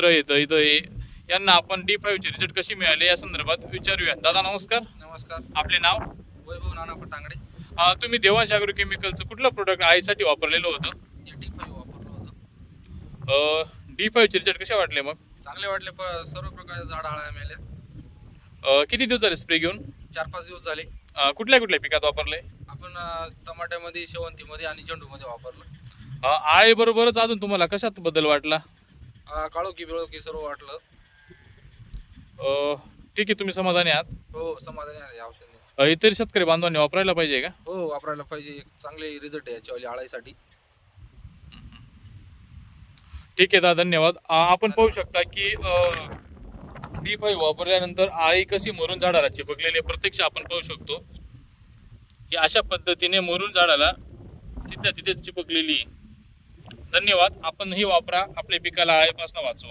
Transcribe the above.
मित्र आहेत इथं हे यांना आपण डी फाईव्हचे रिझल्ट कशी मिळाले या संदर्भात विचारूया दादा नमस्कार. नमस्कार. आपले नाव? वैभव नाना फटांगडे अं, तुम्ही देवांश अॅग्रो केमिकलचं कुठलं प्रोडक्ट आईसाठी वापरलेलं होतं? हे डी फाईव्ह वापरलं होतं. डी फाईव्हचे रिझल्ट कसे वाटले मग? चांगले वाटले प सर्व प्रकारच्या झाड आळ्या मेल्या. अं, किती दिवस झाले स्प्रे घेऊन? चार पाच दिवस झाले. अं, कुठल्या कुठल्या पिकात वापरले? आपण अं, टमाट्यामध्ये शेवंतीमध्ये आणि झेंडूमध्ये वापरलं. आळे बरोबरच अजून तुम्हाला कशात बदल वाटला? अं, काळोखी बिळोखी सर्व वाटलं. अं, ठीक आहे तुम्ही समाधानी आहात? हो समाधानी आहे. या औषधाने. अं, इतर शेतकरी बांधवांनी वापरायला पाहिजे का? हो वापरायला पाहिजे. एक चांगले रिझल्ट आहे याच्यावाली आळाईसाठी. ठीक आहे दादा धन्यवाद. आपण पाहू शकता की डी फाईव्ह वापरल्यानंतर आळी कशी मरून झाडाला चिपकलेली आहे. प्रत्यक्ष आपण पाहू शकतो. की अशा पद्धतीने मरून झाडाला तिथल्या तिथेच चिपकलेली आहे. धन्यवाद. आपणही वापरा. आपल्या पिकाला आळीपासून वाचवा.